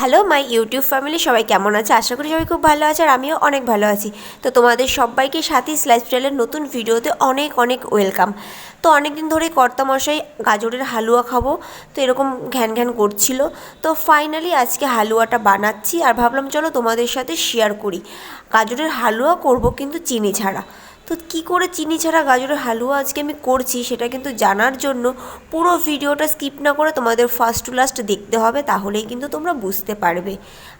Hello my YouTube family সবাই কেমন আছে? আশা করি সবাই খুব ভালো আছে আর আমিও অনেক ভালো আছি। তো তোমাদের সবাইকে সাথীস লাইফস্টাইলের নতুন ভিডিওতে অনেক অনেক ওয়েলকাম তো অনেক দিন ধরেই কর্তামশাই গাজরের হালুয়া খাব, তো এরকম ঘ্যান ঘ্যান করছিল। তো ফাইনালি আজকে হালুয়াটা বানাচ্ছি আর ভাবলাম, চলো তোমাদের সাথে শেয়ার করি। গাজরের হালুয়া করব কিন্তু চিনি ছাড়া। তো কী করে চিনি ছাড়া গাজরের হালুয়া আজকে আমি করছি সেটা কিন্তু জানার জন্য পুরো ভিডিওটা স্কিপ না করে তোমাদের ফার্স্ট টু লাস্ট দেখতে হবে, তাহলেই কিন্তু তোমরা বুঝতে পারবে।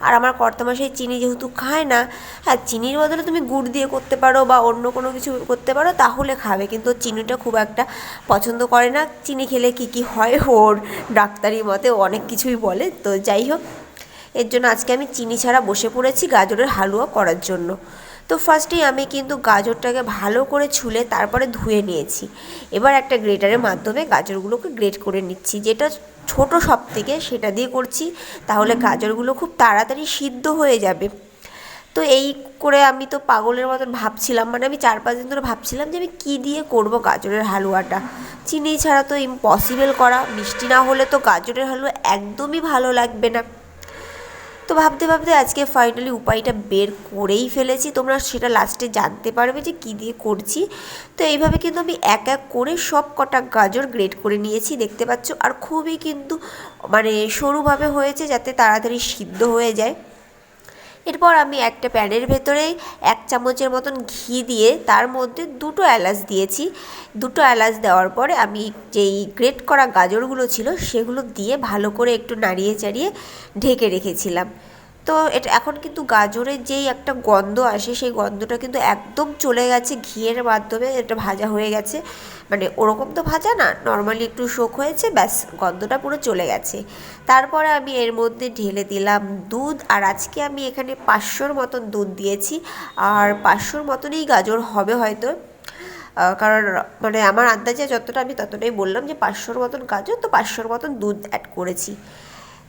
আর আমার কর্তামশাই চিনি যেহেতু খায় না হ্যাঁ চিনির বদলে তুমি গুড় দিয়ে করতে পারো বা অন্য কোনো কিছু করতে পারো, তাহলে খাবে, কিন্তু চিনিটা খুব একটা পছন্দ করে না। চিনি খেলে কী কী হয় ওর ডাক্তারি মতে অনেক কিছুই বলে, তো যাই হোক, এর জন্য আজকে আমি চিনি ছাড়া বসে পড়েছি গাজরের হালুয়া করার জন্য। তো ফার্স্টেই আমি কিন্তু গাজরটাকে ভালো করে ছুলে তারপরে ধুয়ে নিয়েছি। এবার একটা গ্রেটারের মাধ্যমে গাজরগুলোকে গ্রেট করে নিচ্ছি। যেটা ছোট সব থেকে সেটা দিয়ে করছি, তাহলে গাজরগুলো খুব তাড়াতাড়ি সিদ্ধ হয়ে যাবে। তো এই করে আমি তো পাগলের মতন ভাবছিলাম মানে আমি চার পাঁচ দিন ধরে ভাবছিলাম যে আমি কী দিয়ে করব গাজরের হালুয়াটা। চিনি ছাড়া তো ইম্পসিবল করা, মিষ্টি না হলে তো গাজরের হালুয়া একদমই ভালো লাগবে না। তো ভাবতে ভাবতে আজকে ফাইনালি উপায়টা বের করেই ফেলেছি। তোমরা সেটা লাস্টে জানতে পারবে যে কী দিয়ে করছি। তো এইভাবে কিন্তু আমি এক এক করে সব কটা গাজর গ্রেড করে নিয়েছি, দেখতে পাচ্ছ। আর খুবই কিন্তু মানে সরুভাবে হয়েছে যাতে তাড়াতাড়ি সিদ্ধ হয়ে যায়। এরপর আমি একটা প্যানের ভেতরে এক চামচের মতন ঘি দিয়ে তার মধ্যে দুটো এলাচ দিয়েছি। দুটো এলাচ দেওয়ার পরে আমি যেই গ্রেট করা গাজরগুলো ছিল সেগুলো দিয়ে ভালো করে একটু নাড়িয়ে চাড়িয়ে ঢেকে রেখেছিলাম। তো এটা, এখন কিন্তু গাজরের যেই একটা গন্ধ আসে, সেই গন্ধটা কিন্তু একদম চলে গেছে ঘিয়ের মাধ্যমে, এটা ভাজা হয়ে গেছে। মানে ওরকম তো ভাজা না, নর্মালি একটু শোক হয়েছে, ব্যাস গন্ধটা পুরো চলে গেছে। তারপরে আমি এর মধ্যে ঢেলে দিলাম দুধ, আর আজকে আমি এখানে পাঁচশোর মতন দুধ দিয়েছি। আর পাঁচশোর মতনই গাজর হবে হয়তো। কারণ মানে আমার আন্দাজে যতটা আমি ততটাই বললাম যে পাঁচশোর মতন গাজর, তো পাঁচশোর মতন দুধ অ্যাড করেছি।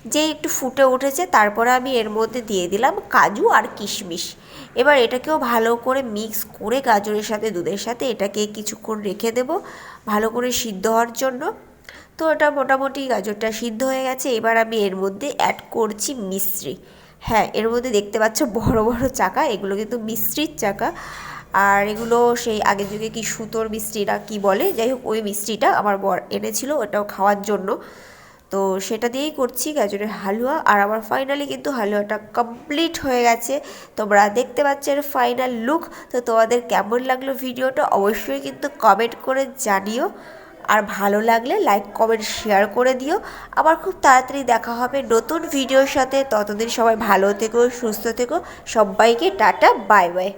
যে একটু ফুটে উঠেছে, তারপরে আমি এর মধ্যে দিয়ে দিলাম কাজু আর কিশমিশ। এবার এটাকেও ভালো করে মিক্স করে গাজরের সাথে, দুধের সাথে এটাকে কিছুক্ষণ রেখে দেব ভালো করে সিদ্ধ হওয়ার জন্য। তো এটা মোটামুটি গাজরটা সিদ্ধ হয়ে গেছে, এবার আমি এর মধ্যে অ্যাড করছি মিশ্রি। হ্যাঁ এর মধ্যে দেখতে পাচ্ছ বড় বড় চাকা, এগুলো কিন্তু মিশ্রির চাকা। আর এগুলো সেই আগের যুগে কি সুতোর মিষ্টিটা কি বলে? যাই হোক, ওই মিষ্টিটা আমার বর এনেছিল, ওটাও খাওয়ার জন্য। তো সেটা দিয়েই করছি গাজরের হালুয়া। আর আমার ফাইনালি কিন্তু হালুয়াটা কমপ্লিট হয়ে গেছে। তোমরা দেখতে পাচ্ছ এর ফাইনাল লুক তো তোমাদের কেমন লাগল ভিডিওটা অবশ্যই কিন্তু কমেন্ট করে জানিও। আর ভালো লাগলে লাইক কমেন্ট শেয়ার করে দিও। আবার খুব তাড়াতাড়ি দেখা হবে নতুন ভিডিওর সাথে। ততদিন সবাই ভালো থেকো, সুস্থ থেকো। সবাইকে টাটা বাই বাই